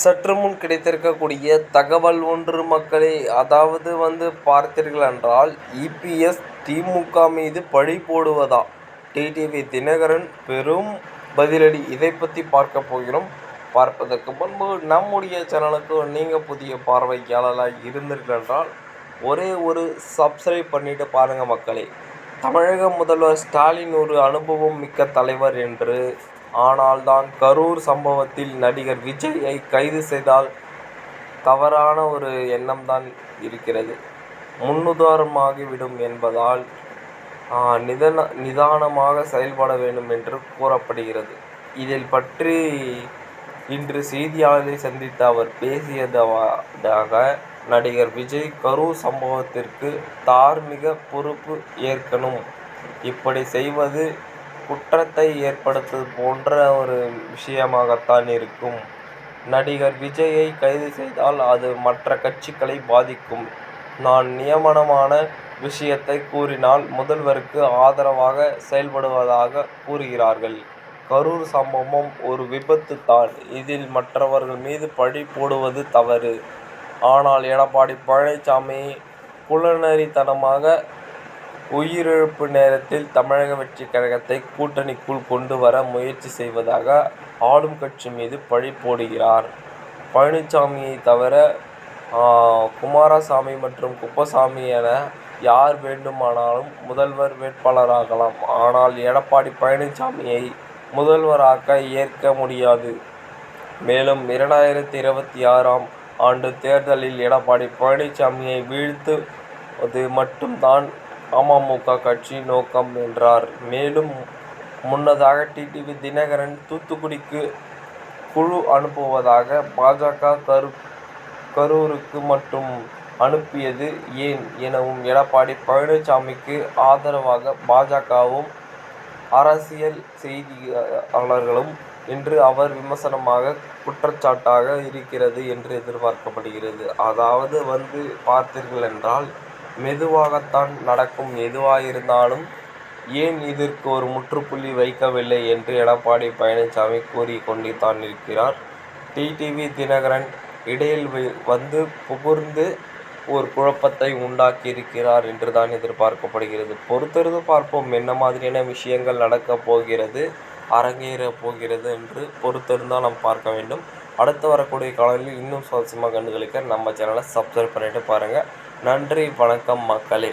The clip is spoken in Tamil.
சற்று முன் கிடைத்திருக்கக்கூடிய தகவல் ஒன்று மக்களே அதாவது வந்து பார்த்தீர்கள் என்றால் இபிஎஸ் திமுக மீது பழி போடுவதா? டிடிவி தினகரன் பெரும் பதிலடி இதை பற்றி பார்க்க போகிறோம். பார்ப்பதற்கு முன்பு நம்முடைய சேனலுக்கு நீங்கள் புதிய பார்வையாளராக இருந்தீர்கள் என்றால் ஒரே ஒரு சப்ஸ்கிரைப் பண்ணிட்டு பாருங்கள் மக்களே. தமிழக முதல்வர் ஸ்டாலின் ஒரு அனுபவம் மிக்க தலைவர் என்று ஆனால் தான் கரூர் சம்பவத்தில் நடிகர் விஜயை கைது செய்தால் தவறான ஒரு எண்ணம் தான் இருக்கிறது. முன்னுதாரணமாகிவிடும் என்பதால் நிதன நிதானமாக செயல்பட வேண்டும் என்று கூறப்படுகிறது. இதில் பற்றி இன்று செய்தியாளரை சந்தித்த அவர் பேசியதாக நடிகர் விஜய் கரூர் சம்பவத்திற்கு தார்மீக பொறுப்பு ஏற்கணும். இப்படி செய்வது குற்றத்தை ஏற்படுத்துவது போன்ற ஒரு விஷயமாகத்தான் இருக்கும். நடிகர் விஜயை கைது செய்தால் அது மற்ற கட்சிகளை பாதிக்கும். நான் நியமனமான விஷயத்தை கூறினால் முதல்வருக்கு ஆதரவாக செயல்படுவதாக கூறுகிறார்கள். கரூர் சம்பவம் ஒரு விபத்து தான் இதில் மற்றவர்கள் மீது பழி போடுவது தவறு. ஆனால் எடப்பாடி பழனிசாமி குளநரித்தனமாக உயிரிழப்பு நேரத்தில் தமிழக வெற்றிக் கழகத்தை கூட்டணிக்குள் கொண்டு வர முயற்சி செய்வதாக ஆளும் கட்சி மீது பழி போடுகிறார். பழனிசாமியை தவிர குமாரசாமி மற்றும் குப்பசாமி என யார் வேண்டுமானாலும் முதல்வர் வேட்பாளராகலாம். ஆனால் எடப்பாடி பழனிசாமியை முதல்வராக்க ஏற்க முடியாது. மேலும் இரண்டாயிரத்தி இருபத்தி ஆறாம் ஆண்டு தேர்தலில் எடப்பாடி பழனிசாமியை வீழ்த்துவது மட்டும் தான் அமமுக கட்சி நோக்கம் என்றார். மேலும் முன்னதாக டிடிவி தினகரன் தூத்துக்குடிக்கு குழு அனுப்புவதாக பாஜக கரு கரூருக்கு மட்டும் அனுப்பியது ஏன் எனவும் எடப்பாடி பழனிசாமிக்கு ஆதரவாக பாஜகவும் அரசியல் செய்தியாளர்களும் என்று அவர் விமர்சனமாக குற்றச்சாட்டாக இருக்கிறது என்று எதிர்பார்க்கப்படுகிறது. அதாவது வந்து பார்த்தீர்கள் என்றால் மெதுவாகத்தான் நடக்கும் எதுவாயிருந்தாலும் ஏன் இதற்கு ஒரு முற்றுப்புள்ளி வைக்கவில்லை என்று எடப்பாடி பழனிசாமி கூறிக் தான் இருக்கிறார். டிடிவி தினகரன் இடையில் வந்து புகுர்ந்து ஒரு குழப்பத்தை உண்டாக்கியிருக்கிறார் என்று தான் எதிர்பார்க்கப்படுகிறது. பொறுத்திருந்து பார்ப்போம் என்ன மாதிரியான விஷயங்கள் நடக்கப் போகிறது அரங்கேறப் போகிறது என்று பொறுத்திருந்தால் நாம் பார்க்க வேண்டும். அடுத்து வரக்கூடிய காலங்களில் இன்னும் சுவாரஸ்யமாக கண்டுகளிக்க நம்ம சேனலை சப்ஸ்கிரைப் பண்ணிட்டு பாருங்கள் நன்றி வணக்கம் மக்களே.